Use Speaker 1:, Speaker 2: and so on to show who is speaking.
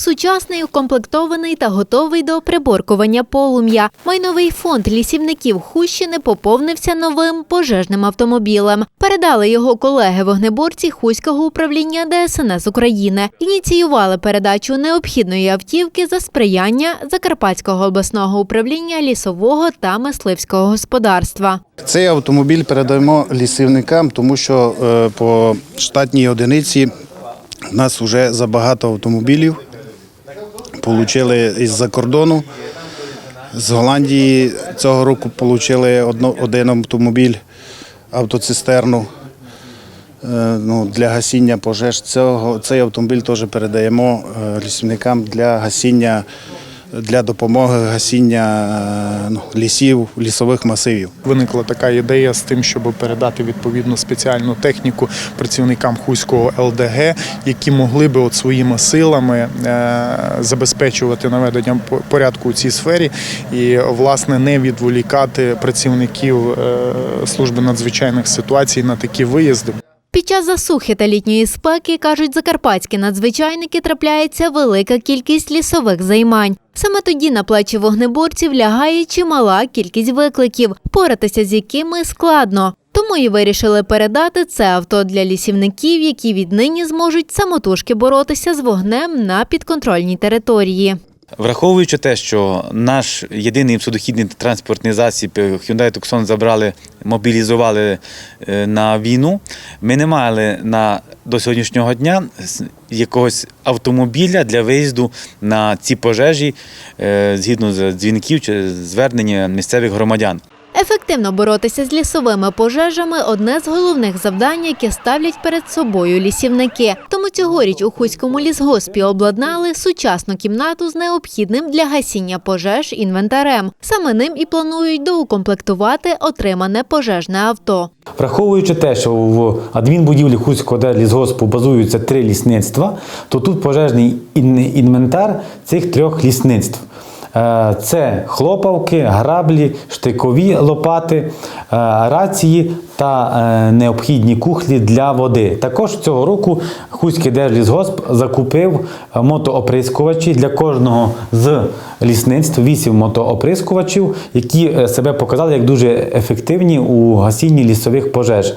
Speaker 1: Сучасний, укомплектований та готовий до приборкування полум'я. Майновий фонд лісівників Хущини поповнився новим пожежним автомобілем. Передали його колеги-вогнеборці Хуського управління ДСНС України. Ініціювали передачу необхідної автівки за сприяння Закарпатського обласного управління лісового та мисливського господарства.
Speaker 2: Цей автомобіль передаємо лісівникам, тому що е, по штатній одиниці в нас вже забагато автомобілів. Получили із-за кордону. З Голландії цього року отримали один автомобіль, автоцистерну е, ну, для гасіння пожеж. Цього, цей автомобіль теж передаємо е, лісівникам для гасіння, для допомоги гасіння е, ну, лісів, лісових масивів.
Speaker 3: Виникла така ідея з тим, щоб передати відповідну спеціальну техніку працівникам Хуського ЛДГ, які могли би от своїми силами е, забезпечувати наведення порядку у цій сфері і власне не відволікати працівників е, служби надзвичайних ситуацій на такі виїзди.
Speaker 1: Під час засухи та літньої спеки, кажуть закарпатські надзвичайники, трапляється велика кількість лісових займань. Саме тоді на плечі вогнеборців лягає чимала кількість викликів, поратися з якими складно. Тому і вирішили передати це авто для лісівників, які віднині зможуть самотужки боротися з вогнем на підконтрольній території.
Speaker 4: Враховуючи те, що наш єдиний судохідний транспортний засіб е, Hyundai Tucson забрали, мобілізували е, на війну, ми не мали на до сьогоднішнього дня якогось автомобіля для виїзду на ці пожежі е, згідно з дзвінків чи звернення місцевих громадян.
Speaker 1: Ефективно боротися з лісовими пожежами одне з головних завдань, яке ставлять перед собою лісівники. Тому цьогоріч у Хуському лісгоспі обладнали сучасну кімнату з необхідним для гасіння пожеж інвентарем. Саме ним і планують доукомплектувати отримане пожежне авто.
Speaker 5: Враховуючи те, що в адмінбудівлі Хуського лісгоспу базуються три лісництва, то тут пожежний інвентар цих трьох лісництв. Е, Це хлопавки, граблі, штикові лопати, е, рації та е, необхідні кухлі для води. Також цього року Хуський держлісгосп закупив мотооприскувачі для кожного з лісництв, вісім мотооприскувачів, які себе показали як дуже ефективні у гасінні лісових пожеж.